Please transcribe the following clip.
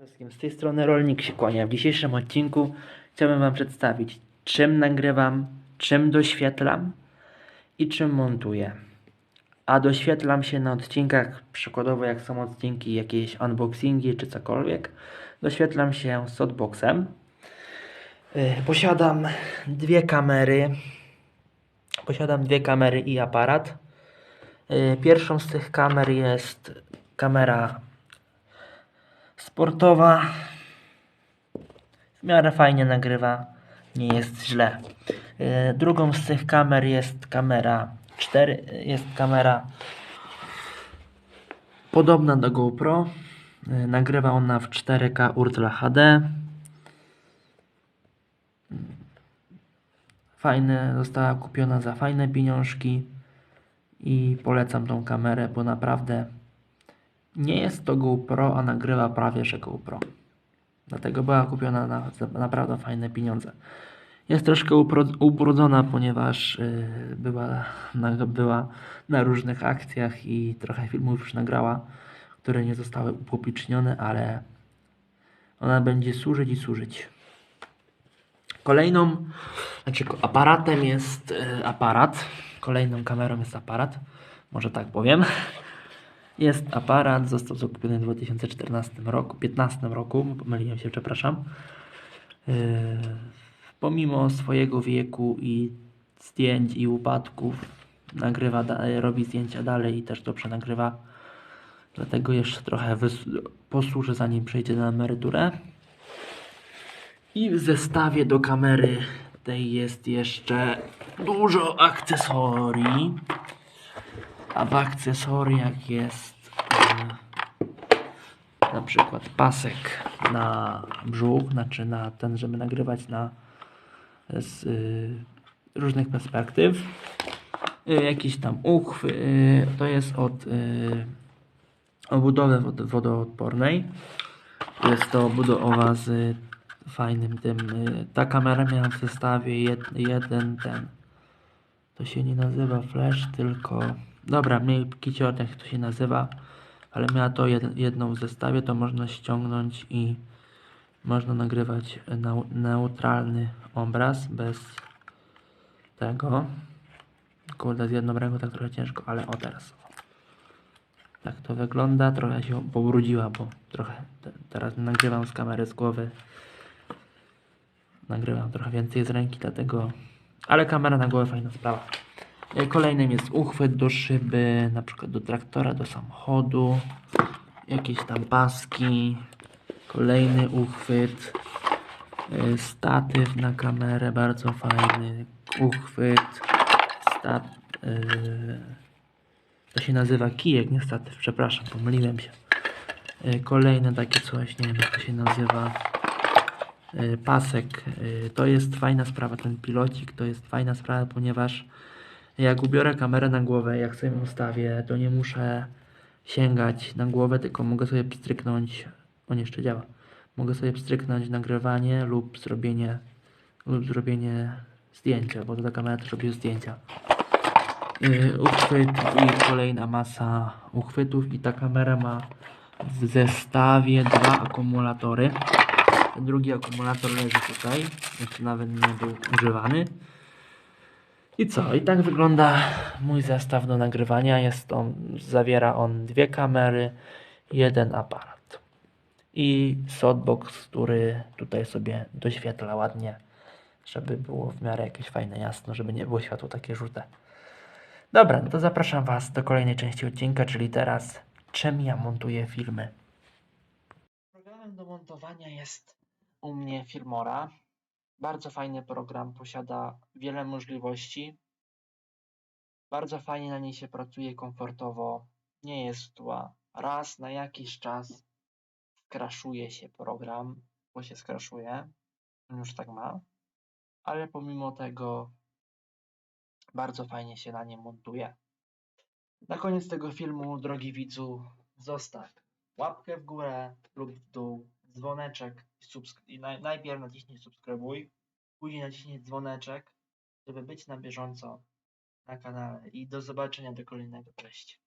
wszystkim, z tej strony Rolnik się kłania. W dzisiejszym odcinku chciałbym Wam przedstawić, czym nagrywam, czym doświetlam i czym montuję. A doświetlam się na odcinkach, przykładowo jak są odcinki, jakieś unboxingi czy cokolwiek, doświetlam się z softboxem. Yy, Posiadam dwie kamery. Posiadam dwie kamery i aparat. Yy, Pierwszą z tych kamer jest kamera sportowa. W miarę fajnie nagrywa, nie jest źle. Yy, Drugą z tych kamer jest kamera 4, jest kamera podobna do GoPro. Yy, Nagrywa ona w 4K Ultra HD. Fajne, została kupiona za fajne pieniążki i polecam tą kamerę, bo naprawdę nie jest to GoPro, a nagrywa prawie że GoPro. Dlatego była kupiona na, naprawdę fajne pieniądze. Jest troszkę ubrudzona, ponieważ yy, była, na, była na różnych akcjach i trochę filmów już nagrała, które nie zostały upublicznione, ale ona będzie służyć i służyć. Kolejną, znaczy aparatem jest y, aparat. Kolejną kamerą jest aparat. Może tak powiem. Jest aparat, został zakupiony w 2014 roku, 15 roku, pomyliłem się, przepraszam. Yy, pomimo swojego wieku i zdjęć i upadków, nagrywa, robi zdjęcia dalej i też dobrze nagrywa. Dlatego jeszcze trochę posłuży zanim przejdzie na emeryturę. I w zestawie do kamery tej jest jeszcze dużo akcesorii. A w akcesoriach jest e, na przykład pasek na brzuch, znaczy na ten, żeby nagrywać na z y, różnych perspektyw. Y, jakiś tam uchwy, y, to jest od y, obudowy wod- wodoodpornej. Jest to obudowa z fajnym tym. y, Ta kamera miała w zestawie jed, jeden ten. To się nie nazywa flash, tylko. Dobra, mniej kicior, jak to się nazywa. Ale miała to jed, jedną w zestawie, to można ściągnąć i można nagrywać neutralny obraz bez tego. Kurde, z jedną ręką tak trochę ciężko, ale o teraz. Tak to wygląda. Trochę się pobrudziła, bo trochę te, teraz nagrywam z kamery z głowy. Nagrywam trochę więcej z ręki, dlatego. Ale kamera na głowę fajna sprawa. E, Kolejnym jest uchwyt do szyby, na przykład do traktora, do samochodu. Jakieś tam paski. Kolejny uchwyt. E, Statyw na kamerę, bardzo fajny. Uchwyt. Stat... e, To się nazywa kijek, nie statyw, przepraszam, pomyliłem się. Kolejne takie coś, nie wiem jak to się nazywa. Pasek. To jest fajna sprawa, ten pilocik to jest fajna sprawa, ponieważ jak ubiorę kamerę na głowę, jak sobie ją ustawię, to nie muszę sięgać na głowę, tylko mogę sobie pstryknąć, on jeszcze działa, mogę sobie pstryknąć nagrywanie lub zrobienie, lub zrobienie zdjęcia, bo ta kamera też robi zdjęcia. Yy, uchwyt i kolejna masa uchwytów i ta kamera ma w zestawie dwa akumulatory. Drugi akumulator leży tutaj, jeszcze nawet nie był używany. I co? I tak wygląda mój zestaw do nagrywania. Jest on, zawiera on dwie kamery, jeden aparat. I softbox, który tutaj sobie doświetla ładnie, żeby było w miarę jakieś fajne jasno, żeby nie było światło takie żółte. Dobra, no to zapraszam Was do kolejnej części odcinka, czyli teraz czym ja montuję filmy. Programem do montowania jest u mnie Filmora. Bardzo fajny program, posiada wiele możliwości. Bardzo fajnie na niej się pracuje komfortowo. Nie jest tła. Raz na jakiś czas skraszuje się program, bo się skraszuje. On Już tak ma. Ale pomimo tego bardzo fajnie się na nie montuje. Na koniec tego filmu, drogi widzu, zostaw łapkę w górę lub w dół, dzwoneczek subsk- naj- najpierw naciśnij subskrybuj, później naciśnij dzwoneczek, żeby być na bieżąco na kanale i do zobaczenia do kolejnego. Cześć.